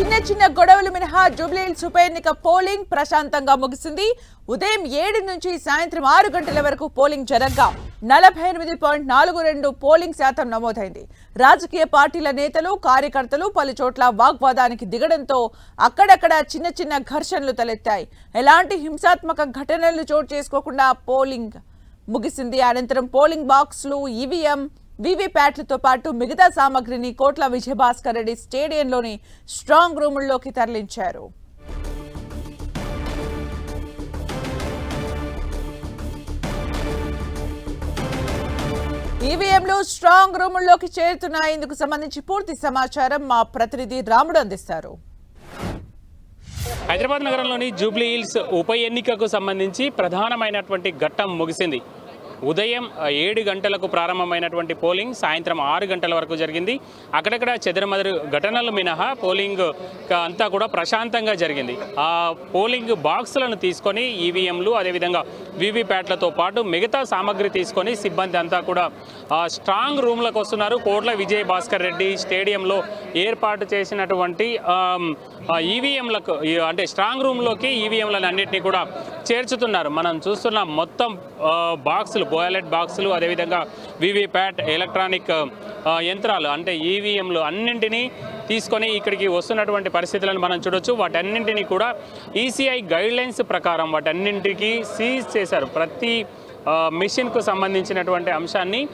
చిన్న చిన్న గొడవలు మినహా జూబ్లీహిల్స్ ఉప ఎన్నిక పోలింగ్ ప్రశాంతంగా ముగిసింది. ఉదయం ఏడు నుంచి సాయంత్రం ఆరు గంటల వరకు పోలింగ్ జరగ్గా. నలభై ఎనిమిది పాయింట్ నాలుగు రెండు పోలింగ్ శాతం నమోదైంది. రాజకీయ పార్టీల నేతలు కార్యకర్తలు పలు చోట్ల వాగ్వాదానికి దిగడంతో అక్కడక్కడ చిన్న చిన్న ఘర్షణలు తలెత్తాయి. ఎలాంటి హింసాత్మక ఘటనలు చోటు చేసుకోకుండా పోలింగ్ ముగిసింది. అనంతరం పోలింగ్ బాక్స్లు ఈవీఎం వీవీప్యాట్లతో పాటు మిగతా సామగ్రిని కోట్ల విజయభాస్కర్ రెడ్డి స్టేడియంలోని స్ట్రాంగ్ రూముల్లోకి తరలించారు. ఈవీఎంలు స్ట్రాంగ్ రూముల్లోకి చేరుతున్నాయి. ఇందుకు సంబంధించి పూర్తి సమాచారం మా ప్రతినిధి రాముడు అందిస్తారు. హైదరాబాద్ నగరంలోని జూబ్లీ హిల్స్ ఉప ఎన్నికకు సంబంధించి ప్రధానమైనటువంటి ఘట్టం ముగిసింది. ఉదయం ఏడు గంటలకు ప్రారంభమైనటువంటి పోలింగ్ సాయంత్రం ఆరు గంటల వరకు జరిగింది. అక్కడక్కడ చెదరమదరు ఘటనలు మినహా పోలింగ్ అంతా కూడా ప్రశాంతంగా జరిగింది. ఆ పోలింగ్ బాక్సులను తీసుకొని ఈవీఎంలు అదేవిధంగా వీవీప్యాట్లతో పాటు మిగతా సామాగ్రి తీసుకొని సిబ్బంది అంతా కూడా స్ట్రాంగ్ రూమ్లకు వస్తున్నారు. కోట్ల విజయ్ భాస్కర్ రెడ్డి స్టేడియంలో ఏర్పాటు చేసినటువంటి ఈవీఎంలకు అంటే స్ట్రాంగ్ రూమ్లోకి ఈవీఎంలను అన్నింటినీ కూడా చేర్చుతున్నారు. మనం చూస్తున్న మొత్తం బాక్సులు బోయలెట్ బాక్సులు అదేవిధంగా వీవీప్యాట్ ఎలక్ట్రానిక్ యంత్రాలు అంటే ఈవీఎంలు అన్నింటినీ తీసుకొని ఇక్కడికి వస్తున్నటువంటి పరిస్థితులను మనం చూడొచ్చు. వాటన్నింటినీ కూడా ఈసీఐ గైడ్లైన్స్ ప్రకారం వాటన్నింటికి సీజ్ చేశారు. ప్రతి మిషన్కు సంబంధించినటువంటి అంశాన్ని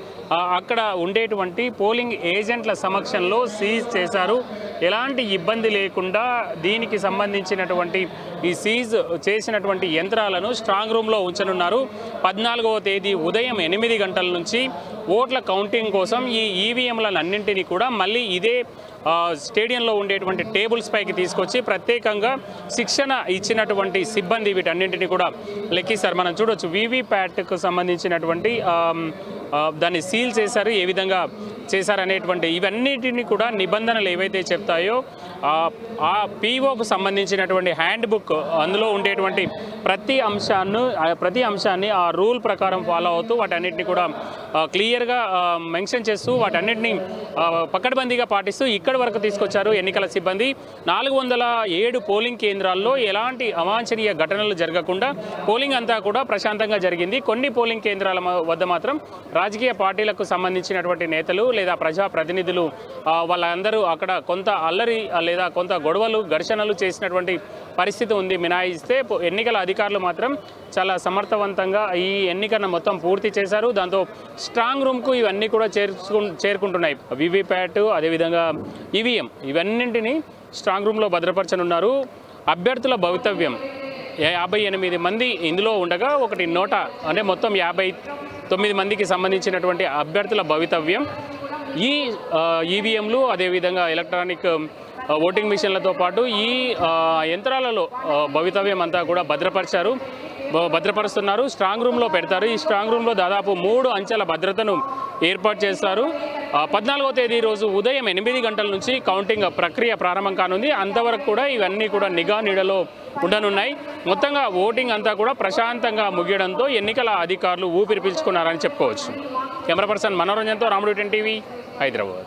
అక్కడ ఉండేటువంటి పోలింగ్ ఏజెంట్ల సమక్షంలో సీజ్ చేశారు. ఎలాంటి ఇబ్బంది లేకుండా దీనికి సంబంధించినటువంటి ఈ సీజ్ చేసినటువంటి యంత్రాలను స్ట్రాంగ్ రూమ్లో ఉంచనున్నారు. పద్నాలుగవ తేదీ ఉదయం ఎనిమిది గంటల నుంచి ఓట్ల కౌంటింగ్ కోసం ఈ ఈవీఎంలను కూడా మళ్ళీ ఇదే స్టేడియంలో ఉండేటువంటి టేబుల్స్ పైకి తీసుకొచ్చి ప్రత్యేకంగా శిక్షణ ఇచ్చినటువంటి సిబ్బంది వీటన్నింటినీ కూడా లెక్కిస్తారు. మనం చూడొచ్చు వీవీప్యాట్కు సంబంధించినటువంటి దాన్ని సీల్ చేశారు ఏ విధంగా చేశారనేటువంటి ఇవన్నిటిని కూడా నిబంధనలు ఏవైతే చెప్తాయో ఆ, పీఓకు సంబంధించినటువంటి హ్యాండ్ బుక్ అందులో ఉండేటువంటి ప్రతి అంశాన్ని ప్రతి అంశాన్ని ఆ రూల్ ప్రకారం ఫాలో అవుతూ వాటన్నిటిని కూడా క్లియర్గా మెన్షన్ చేస్తూ వాటన్నిటిని పకడ్బందీగా పాటిస్తూ ఇక్కడ వరకు తీసుకొచ్చారు ఎన్నికల సిబ్బంది. నాలుగు వందల ఏడు పోలింగ్ కేంద్రాల్లో ఎలాంటి అవాంఛనీయ ఘటనలు జరగకుండా పోలింగ్ అంతా కూడా ప్రశాంతంగా జరిగింది. కొన్ని పోలింగ్ కేంద్రాల వద్ద మాత్రం రాజకీయ పార్టీలకు సంబంధించినటువంటి నేతలు లేదా ప్రజా ప్రతినిధులు వాళ్ళందరూ అక్కడ కొంత అల్లరి లేదా కొంత గొడవలు ఘర్షణలు చేసినటువంటి పరిస్థితి ఉంది మినాయిస్తే. ఎన్నికల అధికారులు మాత్రం చాలా సమర్థవంతంగా ఈ ఎన్నికను మొత్తం పూర్తి చేశారు. దాంతో స్ట్రాంగ్ రూమ్కు ఇవన్నీ కూడా చేర్చుకు చేరుకుంటున్నాయి. వివిప్యాట్ అదేవిధంగా ఈవీఎం ఇవన్నింటినీ స్ట్రాంగ్ రూమ్లో భద్రపరచనున్నారు. అభ్యర్థుల భవితవ్యం యాభై ఎనిమిది మంది ఇందులో ఉండగా ఒకటి నోట అంటే మొత్తం యాభై తొమ్మిది మందికి సంబంధించినటువంటి అభ్యర్థుల భవితవ్యం. ఈ ఈవీఎంలు అదేవిధంగా ఎలక్ట్రానిక్ ఓటింగ్ మిషన్లతో పాటు ఈ యంత్రాలలో భవితవ్యం అంతా కూడా భద్రపరిచారు. భద్రపరుస్తున్నారు. స్ట్రాంగ్ రూమ్లో పెడతారు. ఈ స్ట్రాంగ్ రూమ్లో దాదాపు మూడు అంచెల భద్రతను ఏర్పాటు చేస్తారు. పద్నాలుగో తేదీ రోజు ఉదయం ఎనిమిది గంటల నుంచి కౌంటింగ్ ప్రక్రియ ప్రారంభం కానుంది. అంతవరకు కూడా ఇవన్నీ కూడా నిఘా నీడలో ఉండనున్నాయి. మొత్తంగా ఓటింగ్ అంతా కూడా ప్రశాంతంగా ముగియడంతో ఎన్నికల అధికారులు ఊపిరి పీల్చుకున్నారని చెప్పుకోవచ్చు. కెమెరా పర్సన్ మనోరంజన్తో రాముడు టెన్ టీవీ హైదరాబాద్.